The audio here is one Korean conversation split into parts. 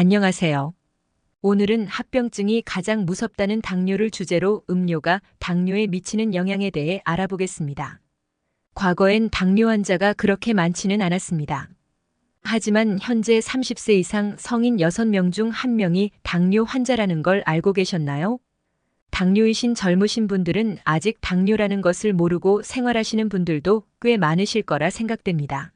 안녕하세요. 오늘은 합병증이 가장 무섭다는 당뇨를 주제로 음료가 당뇨에 미치는 영향에 대해 알아보겠습니다. 과거엔 당뇨 환자가 그렇게 많지는 않았습니다. 하지만 현재 30세 이상 성인 6명 중 1명이 당뇨 환자라는 걸 알고 계셨나요? 당뇨이신 젊으신 분들은 아직 당뇨라는 것을 모르고 생활하시는 분들도 꽤 많으실 거라 생각됩니다.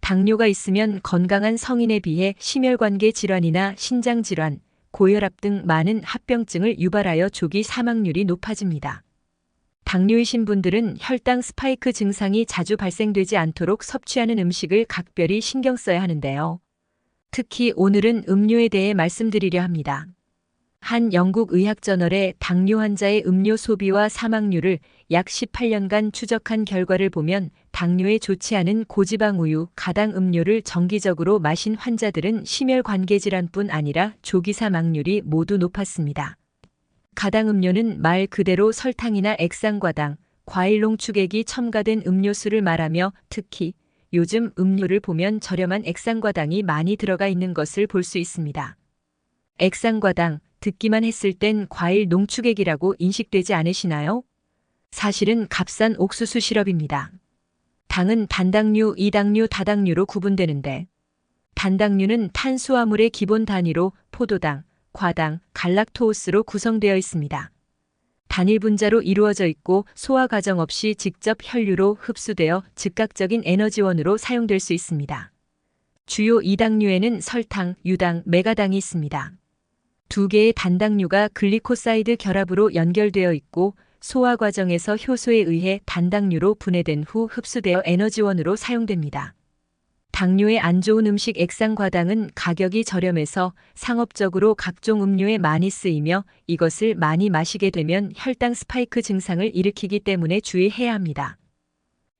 당뇨가 있으면 건강한 성인에 비해 심혈관계 질환이나 신장 질환, 고혈압 등 많은 합병증을 유발하여 조기 사망률이 높아집니다. 당뇨이신 분들은 혈당 스파이크 증상이 자주 발생되지 않도록 섭취하는 음식을 각별히 신경 써야 하는데요. 특히 오늘은 음료에 대해 말씀드리려 합니다. 한 영국 의학 저널에 당뇨 환자의 음료 소비와 사망률을 약 18년간 추적한 결과를 보면 당뇨에 좋지 않은 고지방 우유, 가당 음료를 정기적으로 마신 환자들은 심혈관계 질환뿐 아니라 조기 사망률이 모두 높았습니다. 가당 음료는 말 그대로 설탕이나 액상과당, 과일 농 축액이 첨가된 음료수를 말하며 특히 요즘 음료를 보면 저렴한 액상과당이 많이 들어가 있는 것을 볼 수 있습니다. 액상과당, 듣기만 했을 땐 과일 농축액이라고 인식되지 않으시나요? 사실은 값싼 옥수수 시럽입니다. 당은 단당류, 이당류, 다당류로 구분되는데 단당류는 탄수화물의 기본 단위로 포도당, 과당, 갈락토오스로 구성되어 있습니다. 단일 분자로 이루어져 있고 소화 과정 없이 직접 혈류로 흡수되어 즉각적인 에너지원으로 사용될 수 있습니다. 주요 이당류에는 설탕, 유당, 메가당이 있습니다. 두 개의 단당류가 글리코사이드 결합으로 연결되어 있고 소화 과정에서 효소에 의해 단당류로 분해된 후 흡수되어 에너지원으로 사용됩니다. 당뇨에 안 좋은 음식 액상과당은 가격이 저렴해서 상업적으로 각종 음료에 많이 쓰이며 이것을 많이 마시게 되면 혈당 스파이크 증상을 일으키기 때문에 주의해야 합니다.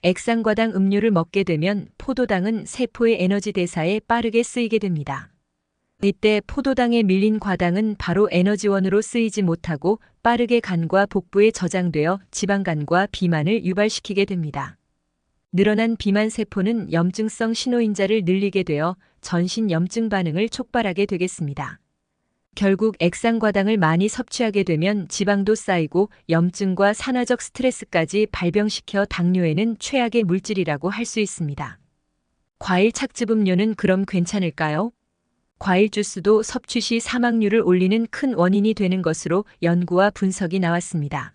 액상과당 음료를 먹게 되면 포도당은 세포의 에너지 대사에 빠르게 쓰이게 됩니다. 이때 포도당에 밀린 과당은 바로 에너지원으로 쓰이지 못하고 빠르게 간과 복부에 저장되어 지방간과 비만을 유발시키게 됩니다. 늘어난 비만 세포는 염증성 신호인자를 늘리게 되어 전신 염증 반응을 촉발하게 되겠습니다. 결국 액상과당을 많이 섭취하게 되면 지방도 쌓이고 염증과 산화적 스트레스까지 발병시켜 당뇨에는 최악의 물질이라고 할 수 있습니다. 과일 착즙 음료는 그럼 괜찮을까요? 과일 주스도 섭취 시 사망률을 올리는 큰 원인이 되는 것으로 연구와 분석이 나왔습니다.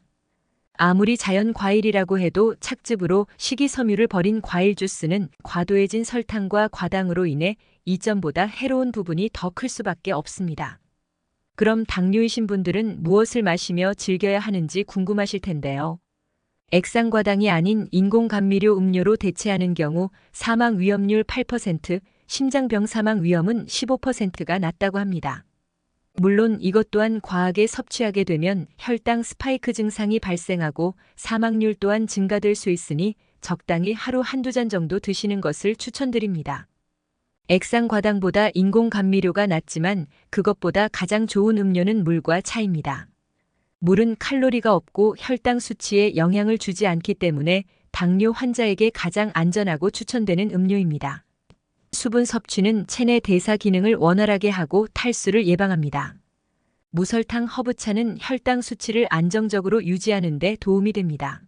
아무리 자연 과일이라고 해도 착즙으로 식이섬유를 버린 과일 주스는 과도해진 설탕과 과당으로 인해 이점보다 해로운 부분이 더 클 수밖에 없습니다. 그럼 당뇨이신 분들은 무엇을 마시며 즐겨야 하는지 궁금하실 텐데요. 액상과당이 아닌 인공감미료 음료로 대체하는 경우 사망 위험률 8%, 심장병 사망 위험은 15%가 낮다고 합니다. 물론 이것 또한 과하게 섭취하게 되면 혈당 스파이크 증상이 발생하고 사망률 또한 증가될 수 있으니 적당히 하루 한두 잔 정도 드시는 것을 추천드립니다. 액상 과당보다 인공 감미료가 낫지만 그것보다 가장 좋은 음료는 물과 차입니다. 물은 칼로리가 없고 혈당 수치에 영향을 주지 않기 때문에 당뇨 환자에게 가장 안전하고 추천되는 음료입니다. 수분 섭취는 체내 대사 기능을 원활하게 하고 탈수를 예방합니다. 무설탕 허브차는 혈당 수치를 안정적으로 유지하는 데 도움이 됩니다.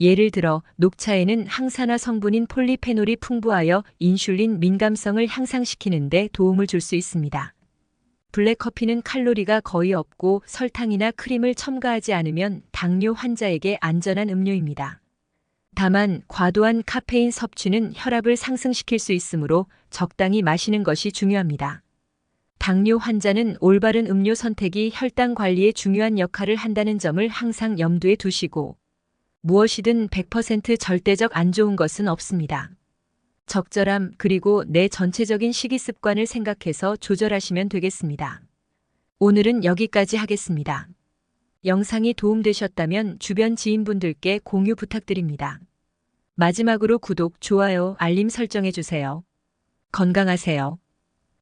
예를 들어 녹차에는 항산화 성분인 폴리페놀이 풍부하여 인슐린 민감성을 향상시키는 데 도움을 줄 수 있습니다. 블랙커피는 칼로리가 거의 없고 설탕이나 크림을 첨가하지 않으면 당뇨 환자에게 안전한 음료입니다. 다만 과도한 카페인 섭취는 혈압을 상승시킬 수 있으므로 적당히 마시는 것이 중요합니다. 당뇨 환자는 올바른 음료 선택이 혈당 관리에 중요한 역할을 한다는 점을 항상 염두에 두시고 무엇이든 100% 절대적 안 좋은 것은 없습니다. 적절함 그리고 내 전체적인 식이 습관을 생각해서 조절하시면 되겠습니다. 오늘은 여기까지 하겠습니다. 영상이 도움되셨다면 주변 지인분들께 공유 부탁드립니다. 마지막으로 구독, 좋아요, 알림 설정해 주세요. 건강하세요.